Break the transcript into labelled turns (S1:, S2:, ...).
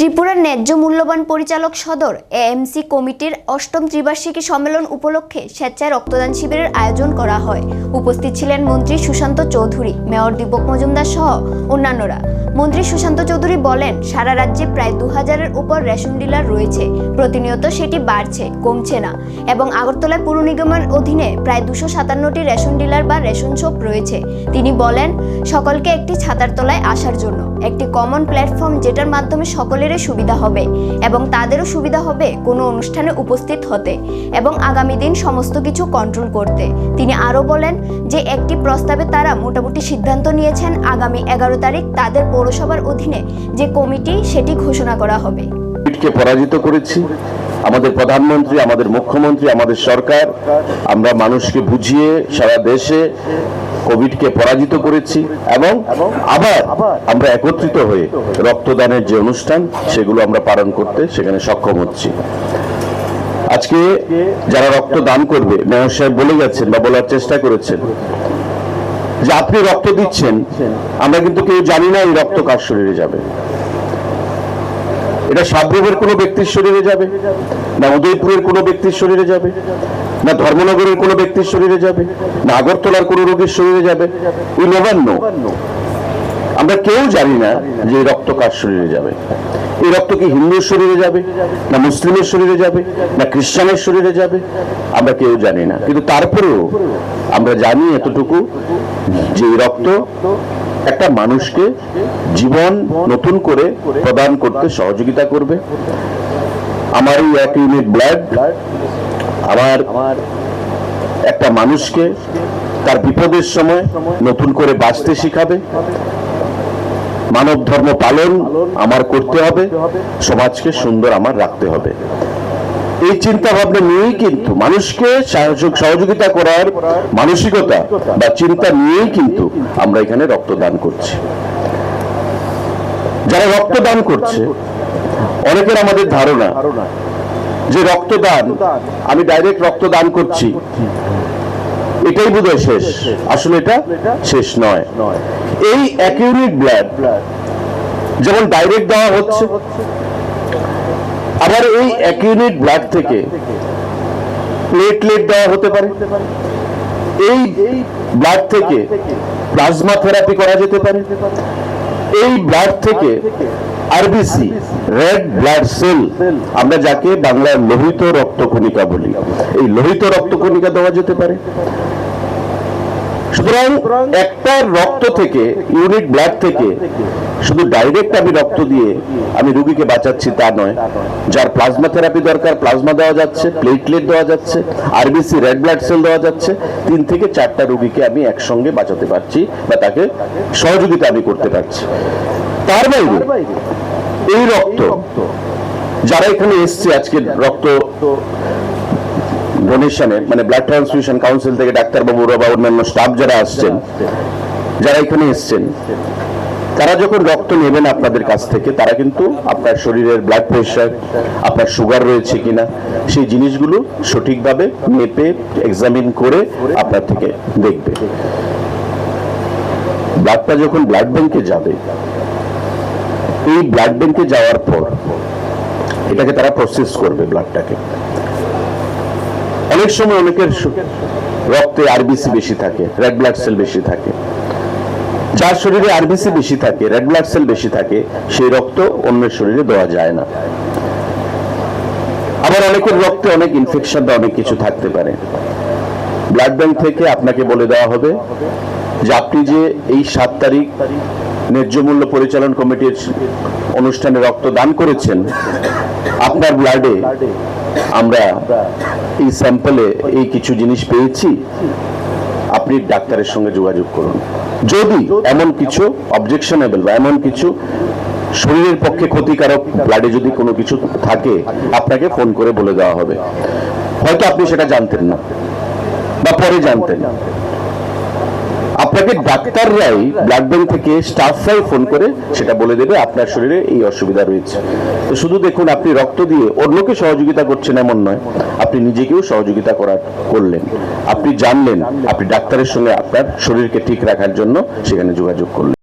S1: ত্রিপুরার ন্যায্য মূল্যবান পরিচালক সদর এএমসি কমিটির অষ্টম ত্রিবার্ষিকী সম্মেলন উপলক্ষে স্বেচ্ছায় রক্তদান শিবিরের আয়োজন করা হয়। উপস্থিত ছিলেন মন্ত্রী সুশান্ত চৌধুরী, মেয়র দীপক মজুমদার সহ অন্যান্যরা। মন্ত্রী সুশান্ত চৌধুরী বলেন, সারা রাজ্যে প্রায় দু হাজারের উপর রেশন ডিলার রয়েছে। প্রতিনিয়ত সেটি বাড়ছে, কমছে না। এবং আগরতলায় পুর নিগমের অধীনে প্রায় দুশো সাতান্নটি রেশন ডিলার বা রেশন শপ রয়েছে। তিনি বলেন, সকলকে একটি ছাতার তলায় আসার জন্য। একটি কমন প্ল্যাটফর্ম যেটার মাধ্যমে সকলেরই সুবিধা হবে এবং তাদেরও সুবিধা হবে কোনো অনুষ্ঠানে উপস্থিত হতে এবং আগামী দিন সমস্ত কিছু কন্ট্রোল করতে। তিনি আরও বলেন যে একটি প্রস্তাবে তারা মোটামুটি সিদ্ধান্ত নিয়েছেন আগামী এগারো তারিখ তাদের পৌরসভার অধীনে যে কমিটি, সেটি ঘোষণা করা হবে।
S2: পরাজিত করেছি। আমাদের প্রধানমন্ত্রী, আমাদের মুখ্যমন্ত্রী, আমাদের সরকার, আমরা মানুষকে বুঝিয়ে সারা দেশে কোভিডকে পরাজিত করেছি এবং আবার আমরা একত্রিত হয়ে রক্তদানের যে অনুষ্ঠান, সেগুলো আমরা পালন করতে সেখানে সক্ষম হচ্ছি। আজকে যারা রক্ত দান করবে, মেয়র সাহেব বলে গেছেন বা বলার চেষ্টা করেছেন যে আপনি রক্ত দিচ্ছেন, আমরা কিন্তু কেউ জানি না এই রক্ত কার শরীরে যাবে। এটা সাবরুমের কোনো ব্যক্তির শরীরে যাবে না উদয়পুরের কোনো ব্যক্তির শরীরে যাবে। না ধর্মনগরের কোনো ব্যক্তির শরীরে যাবে, না আগরতলার কোনো রোগীর শরীরে যাবে উই নেভার নো আমরা কেউ জানি না যে রক্ত কার শরীরে যাবে। এই রক্ত কি হিন্দুর শরীরে যাবে, না মুসলিমের শরীরে যাবে, না খ্রিস্টানের শরীরে যাবে? আমরা কেউ জানি না। কিন্তু তারপরেও আমরা জানি এতটুকু যে রক্ত একটা মানুষকে জীবন নতুন করে প্রদান করতে সহযোগিতা করবে। আমার এই এক ইউনিট ব্লাড আমার একটা মানুষকে তার বিপদের সময় নতুন করে বাঁচতে শিখাবে। মানব ধর্ম পালন আমার করতে হবে, সমাজকে সুন্দর আমার রাখতে হবে। এই চিন্তা ভাবনা নিয়েই কিন্তু মানুষকে সহযোগিতা করার মানসিকতা বা চিন্তা নিয়েই কিন্তু আমরা এখানে রক্তদান করছি। যারা রক্তদান করছে, অনেকের আমাদের ধারণা যে রক্তদান, আমি ডাইরেক্ট রক্তদান করছি। এটাই বোধহয় শেষ। আসলে এটা শেষ নয়। এই এক ইউনিট ব্লাড যেমন ডাইরেক্ট দেওয়া হচ্ছে, আবার এই এক ইউনিট ব্লাড থেকে প্লেটলেট দেওয়া হতে পারে। এই ব্লাড থেকে প্লাজমা থেরাপি করা যেতে পারে। এই ব্লাড থেকে আরবিসি রেড ব্লাড সেল আমরা যাকে বাংলার লোহিত রক্তকণিকা বলি। এই লোহিত রক্তকণিকা দেওয়া যেতে পারে। সুতরাং একটা রক্ত থেকে, ইউনিট ব্লাড থেকে, শুধু ডাইরেক্ট আমি রক্ত দিয়ে আমি রুগীকে বাঁচাচ্ছি তা নয়। যার প্লাজমা থেরাপি দরকার প্লাজমা দেওয়া যাচ্ছে প্লেটলেট দেওয়া যাচ্ছে আরবিসি রেড ব্লাড সেল দেওয়া যাচ্ছে, তিন থেকে চারটা রুগীকে আমি একসঙ্গে বাঁচাতে পারছি বা তাকে সহযোগিতা আমি করতে পারছি। তার বাইরে, এই রক্ত, যারা এখানে এসছে আজকে রক্ত ডোনেশনে মানে ব্লাড ট্রান্সফিউশন কাউন্সিল থেকে ডাক্তারবাবুরা বা অন্যান্য স্টাফ যারা আসছেন, যারা এখানে এসছেন, তারা যখন রক্ত নেবেন আপনাদের কাছ থেকে, তারা কিন্তু আপনার শরীরের ব্লাড প্রেশার আপনার সুগার রয়েছে কিনা, সেই জিনিসগুলো সঠিকভাবে মেপে এক্সামিন করে আপনার থেকে দেখবে। ব্লাডটা যখন ব্লাড ব্যাংকে যাবে, এই ব্লাড ব্যাংকে যাওয়ার পর, এটাকে তারা প্রসেস করবে ব্লাডটাকে অনেক সময় অনেকের রক্তে আরবিসি বেশি থাকে রেড ব্লাড সেল বেশি থাকে। যার শরীরে আরবিসি বেশি থাকে রেড ব্লাড সেল বেশি থাকে, সেই রক্ত অন্যের শরীরে দেওয়া যায় না। আবার অনেকের রক্তে অনেক ইনফেকশন বা অনেক কিছু থাকতে পারে। ব্লাড ব্যাংক থেকে আপনাকে বলে দেওয়া হবে যে আপনি যে এই সাত তারিখ ন্যায্য মূল্য পরিচালন কমিটির অনুষ্ঠানে রক্ত দান করেছেন, আপনার ব্লাডে আমরা এই স্যাম্পলে এই কিছু জিনিস পেয়েছি। আপনি ডাক্তারের সঙ্গে যোগাযোগ করুন। যদি এমন কিছু অবজেকশনেবল বা এমন কিছু শরীরের পক্ষে ক্ষতিকারক ব্লাডে যদি কোনো কিছু থাকে, আপনাকে ফোন করে বলে দেওয়া হবে। হয়তো আপনি সেটা জানতেন না বা পরে জানতেন। আপনাকে ডাক্তাররাই ব্লাড ব্যাংক থেকে স্টাফরাই ফোন করে সেটা বলে দেবে, আপনার শরীরে এই অসুবিধা রয়েছে। তো শুধু দেখুন, আপনি রক্ত দিয়ে অন্যকে সহযোগিতা করছেন এমন নয়, আপনি নিজেকেও সহযোগিতা করার করলেন। আপনি জানলেন, আপনি ডাক্তারের সঙ্গে আপনার শরীরকে ঠিক রাখার জন্য সেখানে যোগাযোগ করলেন।